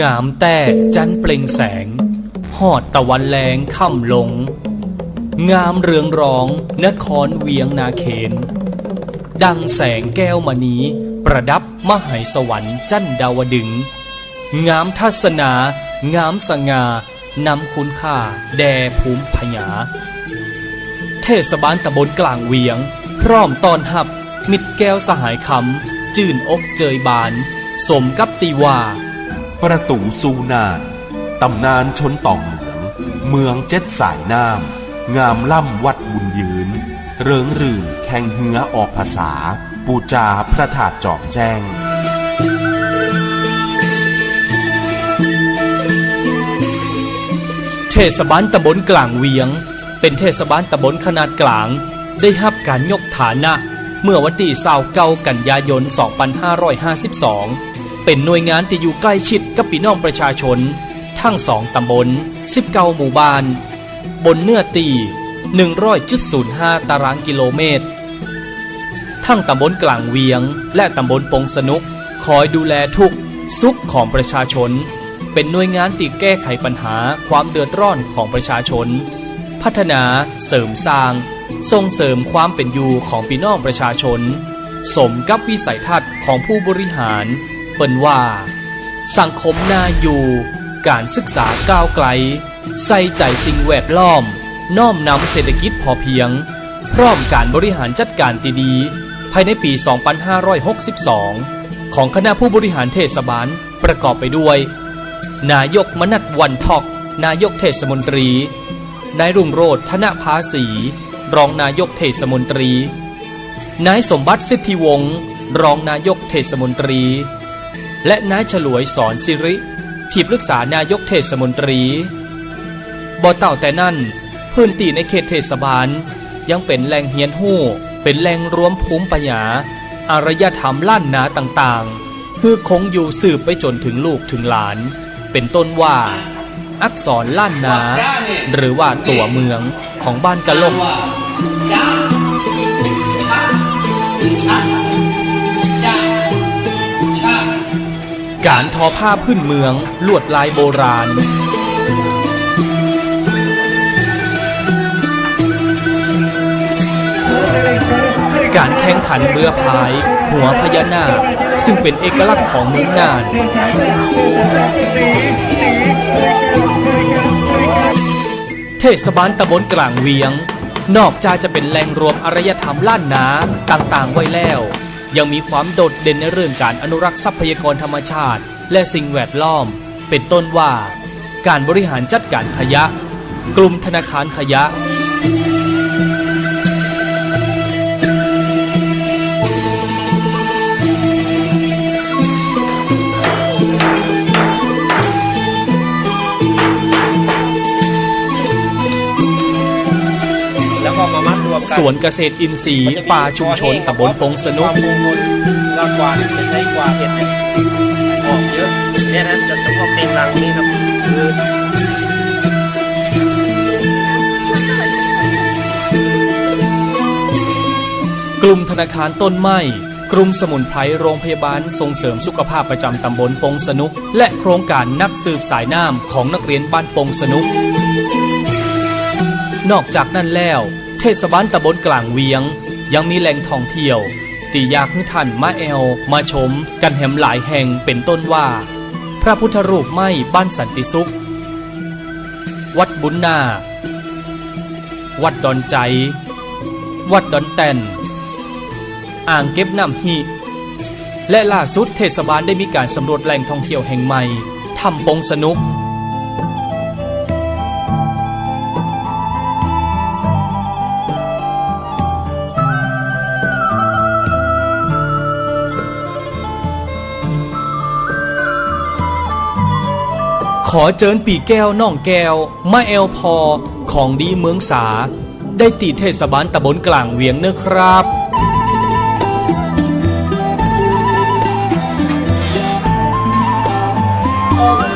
งามแตกจันเปล่งแสง หอดตะวันแรงค่ำลง งามเรืองรองนครเวียงนาเขน ดังแสงแก้วมณีประดับมหายสวรรค์จันดาวดึง งามทัศนา งามสง่านำคุณค่าแด่ภูมิพญาเทศบาลตำบลกลางเวียง พร้อมตอนหับ มิดแก้วสหายคำจื่นอกเจยบาน สมกับตีว่าประตูสู่นานตำนานชนต่อมเหมือง เมืองเจ็ดสายน้ำงามล่ำวัดบุญยืน เริงรื่อแข่งเหือออกภาษา ปูจาพระถาดจอมแจ้งเทศบาลตำบลกลางเวียง เป็นเทศบาลตำบลขนาดกลาง ได้รับการยกฐานะ เมื่อวันที่29กันยายน 2552 เป็นหน่วยงานที่อยู่ใกล้ชิดกับพี่น้องประชาชน ทั้งสองตำบล19หมู่บ้าน บนเนื้อตี 100.05 ตารางกิโลเมตร ทั้งตำบลกลางเวียง และตำบลปงสนุก คอยดูแลทุกสุขของประชาชน เป็นหน่วยงานที่แก้ไขปัญหาความเดือดร้อนของประชาชน พัฒนาเสริมสร้าง ส่งเสริมความเป็นอยู่ของพี่น้องประชาชน สมกับวิสัยทัศน์ของผู้บริหาร เปิ่นว่า สังคมน่าอยู่ การศึกษาก้าวไกล ใส่ใจสิ่งแวดล้อม น้อมนำเศรษฐกิจพอเพียง พร้อมการบริหารจัดการที่ดี ภายในปี 2562 ของคณะผู้บริหารเทศบาลประกอบไปด้วย นายกมนัดวันทอก นายกเทศมนตรี นายรุ่งโรธธนภาษีรองนายกเทศมนตรี นายสมบัติสิทธิวงศ์รองนายกเทศมนตรี และนายฉลวยสอนสิริ ที่ปรึกษานายกเทศมนตรีบ่เต่าแต่นั่น พื้นที่ในเขตเทศบาล ยังเป็นแหล่งเฮียนหู้ เป็นแหล่งรวมภูมิปัญญาอารยธรรมล้านนาต่างๆ คือคงอยู่สืบไปจนถึงลูกถึงหลาน เป็นต้นว่า อักษรล้านนา หรือว่าตัวเมืองของบ้านกะล่มารทอผ้าพื้นเมือง ลวดลายโบราณ การแข่งขันเรือพาย หัวพญานาค ซึ่งเป็นเอกลักษณ์ของเมืองน่านเทศบาลตำบลกลางเวียง นอกจากจะเป็นแหล่งรวมอารยธรรมล้านนาต่างๆไว้แล้ว ยังมีความโดดเด่นในเรื่องการอนุรักษ์ทรัพยากรธรรมชาติ และสิ่งแวดล้อม เป็นต้นว่า การบริหารจัดการขยะ กลุ่มธนาคารขยะ มามัดรวมกันสวนเกษตรอินทรีย์ป่าชุมชนตำบลปงสนุกความมงคลแล้วกวาดจะใช้กวาดเห็ดเนี่ยออกเยอะเนี่ยนะจะต้องเอาเป็นรังนี่ครับคือกลุ่มธนาคารต้นไม้กลุ่มสมุนไพรโรงพยาบาลส่งเสริมสุขภาพประจำตำบลปงสนุก และโครงการนักสืบสายน้ำของนักเรียนบ้านปงสนุก นอกจากนั้นแล้วเทศบาลตำบลกลางเวียง ยังมีแหล่งท่องเที่ยวตียากให้ท่านมาแอล มาชม กันแหมหลายแห่งเป็นต้นว่า พระพุทธรูปไม้บ้านสันติสุข วัดบุญนา วัดดอนใจ วัดดอนแตนอ่างเก็บน้ำฮีและล่าสุดเทศบาลได้มีการสำรวจแหล่งท่องเที่ยวแห่งใหม่ทำปงสนุก อเจิญปีแก้วน่องแก้วมาเอลพอ ของดีเมืองสา ได้ตีเทศบาลตะบนกลางเวียงเนอะครับอ